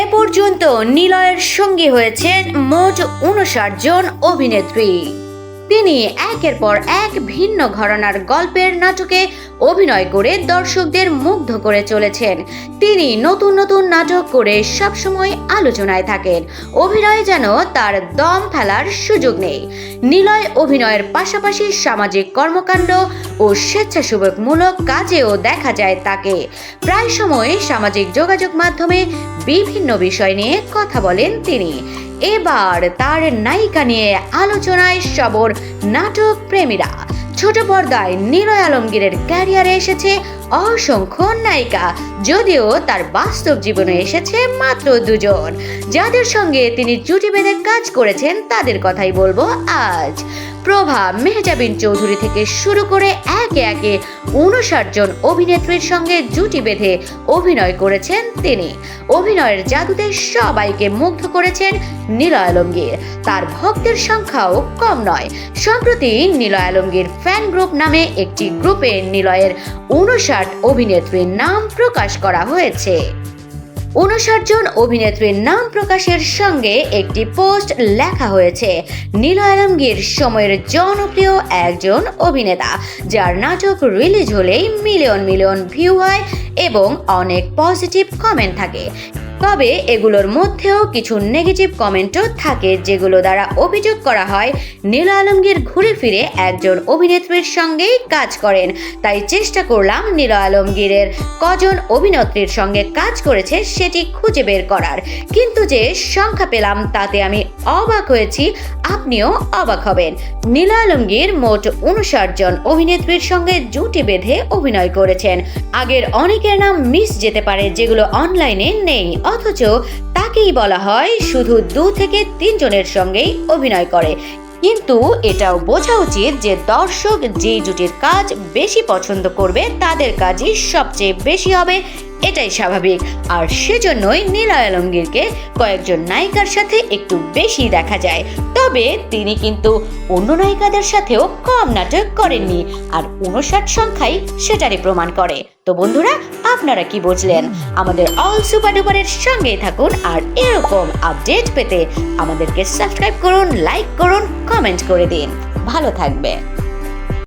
এ পর্যন্ত নিলয়ের সঙ্গী হয়েছেন মোট উনষাট জন অভিনেত্রী। তিনি একের পর এক ভিন্ন ঘরানার গল্পের নাটকে অভিনয় করে দর্শকদের মুগ্ধ করে চলেছেন। তিনি নতুন নতুন নাটক করে সবসময় আলোচনায় থাকেন। অভিনয় যেন তার দম ফেলার সুযোগ নেই। নিলয় অভিনয়ের পাশাপাশি সামাজিক কর্মকাণ্ড ও স্বেচ্ছাসেবকমূলক কাজেও দেখা যায় তাকে। প্রায় সময় সামাজিক যোগাযোগ মাধ্যমে বিভিন্ন বিষয় নিয়ে কথা বলেন তিনি। এবার তার নায়িকা নিয়ে আলোচনায় সবর নাটক প্রেমীরা। ছোট পর্দায় নিলয় আলমগীরের ক্যারিয়ারে এসেছে অসংখ্য নায়িকা, যদিও তার বাস্তব জীবনে এসেছে মাত্র দুজন। যাদের সঙ্গে তিনি জুটি বেঁধে কাজ করেছেন, তাদের কথাই বলব আজ। প্রভা মেহজাবিন চৌধুরী থেকে শুরু করে একে একে উনষাট জন অভিনেত্রীর সঙ্গে জুটি বেঁধে অভিনয় করেছেন তিনি। অভিনয়ের জাদুতে সবাইকে মুগ্ধ করেছেন নীলয় আলমগীর। তার ভক্তের সংখ্যাও কম নয়। সম্প্রতি নীলয় আলমগীর ফ্যান গ্রুপ নামে একটি গ্রুপে নিলয়ের উনষাট অভিনেত্রীর নাম প্রকাশ করা হয়েছে। উনষাট জন অভিনেত্রীর নাম প্রকাশের সঙ্গে একটি পোস্ট লেখা হয়েছে। নীল আলমগীর সময়ের জনপ্রিয় একজন অভিনেতা, যার নাটক রিলিজ হলেই মিলিয়ন মিলিয়ন ভিউ হয় এবং অনেক পজিটিভ কমেন্ট থাকে। তবে এগুলোর মধ্যেও কিছু নেগেটিভ কমেন্টও থাকে যেগুলো দ্বারা অভিযোগ করা হয় নীল আলমগীর ঘুরে ফিরে একজন অভিনেত্রীর সঙ্গেই কাজ করেন। তাই চেষ্টা করলাম নীল আলমগীরের কজন অভিনেত্রীর সঙ্গে কাজ করেছে সেটি খুঁজে বের করার। কিন্তু যে সংখ্যা পেলাম তাতে আমি অবাক হয়েছি, আপনিও অবাক হবেন। নীল আলমগীর মোট উনষাট জন অভিনেত্রীর সঙ্গে জুটি বেঁধে অভিনয় করেছেন। আগের অনেকের নাম মিস যেতে পারে যেগুলো অনলাইনে নেই। অথচ তাকেই বলা হয় শুধু দু থেকে তিনজনের সঙ্গেই অভিনয় করে। কিন্তু এটাও বোঝা উচিত যে দর্শক যেই জুটির কাজ বেশি পছন্দ করবে, তাদের কাজই সবচেয়ে বেশি হবে। এটাই স্বাভাবিক। আর সেজন্যই নীলয় আলমগীরকে কয়েকজন নায়িকার সাথে একটু বেশি দেখা যায়। তবে তিনি কিন্তু অন্য নায়িকাদের সাথেও কম নাটক করেননি আর উনষাট সংখ্যাই সেটারই প্রমাণ করে। তো বন্ধুরা, আপনারা কি বুঝলেন? আমাদের অল সুপার ডুপারের সঙ্গেই থাকুন আর এরকম আপডেট পেতে আমাদেরকে সাবস্ক্রাইব করুন, লাইক করুন, কমেন্ট করে দিন। ভালো থাকবে